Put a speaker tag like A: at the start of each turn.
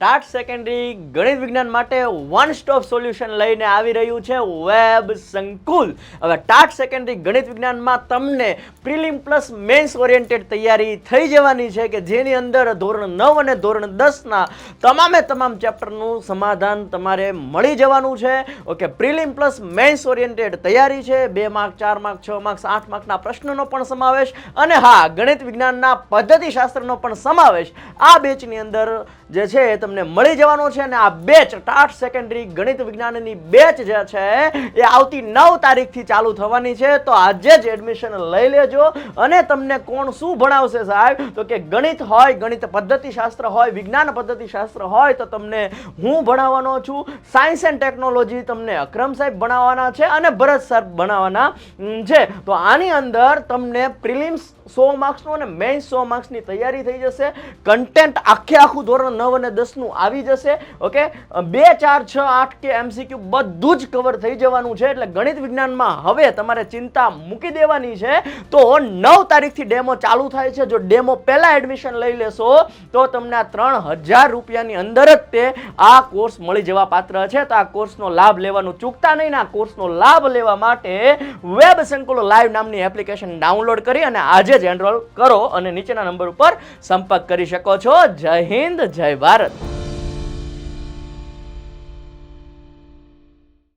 A: TAT secondary ગણિત વિજ્ઞાન માટે વન સ્ટોપ સોલ્યુશન લઈને આવી રહ્યું છે વેબ સંકુલ. હવે ટાટ સેકન્ડરી ગણિત વિજ્ઞાનમાં તમને પ્રિલિમ પ્લસ મેન્સ ઓરિએન્ટેડ તૈયારી થઈ જવાની છે કે જેની અંદર ધોરણ નવ અને ધોરણ દસના તમામે તમામ ચેપ્ટરનું સમાધાન તમારે મળી જવાનું છે. Okay prelim plus mains oriented તૈયારી છે. બે માર્ક ચાર માર્ક છ માર્ક્સ આઠ માર્કના પ્રશ્નનો પણ સમાવેશ અને હા, ગણિત વિજ્ઞાનના પદ્ધતિશાસ્ત્રનો પણ સમાવેશ. આ બેચની અંદર જે છે તમને મળી જવાનો છે અને આ બેચ ટાટ સેકન્ડરી ગણિત વિજ્ઞાનની બેચ જે છે એ આવતી નવ તારીખથી ચાલુ થવાની છે. તો આજે જ એડમિશન લઈ લેજો અને તમને કોણ શું ભણાવશે સાહેબ? તો કે ગણિત હોય, ગણિત પદ્ધતિશાસ્ત્ર હોય, વિજ્ઞાન પદ્ધતિશાસ્ત્ર હોય, તો તમને હું ભણાવવાનો છું. સાયન્સ એન્ડ ટેકનોલોજી તમને અક્રમ સાહેબ ભણાવવાના છે અને ભરત સાહેબ ભણાવવાના છે. તો આની અંદર તમને પ્રિલિમ્સ સો માર્ક્સનું અને મેઇન સો માર્ક્સની તૈયારી થઈ જશે. કન્ટેન્ટ આખે આખું ધોરણ નવ અને દસનું આવી જશે ઓકે બે, ચાર, છ, આઠ કે એમસીક્યુ બધું જ કવર થઈ જવાનું છે. એટલે ગણિત વિજ્ઞાનમાં હવે તમારે ચિંતા મૂકી દેવાની છે. તો નવ તારીખથી ડેમો ચાલુ થાય છે. જો ડેમો પહેલાં એડમિશન લઈ લેશો, તો તમને આ ત્રણ હજાર રૂપિયાની અંદર જ તે આ કોર્સ મળી જવા પાત્ર છે. તો આ કોર્સનો લાભ લેવાનું ચૂકતા નહીં આ કોર્સનો લાભ લેવા માટે વેબ સંકુલો લાઈવ નામની એપ્લિકેશન ડાઉનલોડ કરી અને આજે જ એનરોલ કરો અને નીચેના નંબર ઉપર સંપર્ક કરી શકો છો. જય હિન્દ, જય ભારત.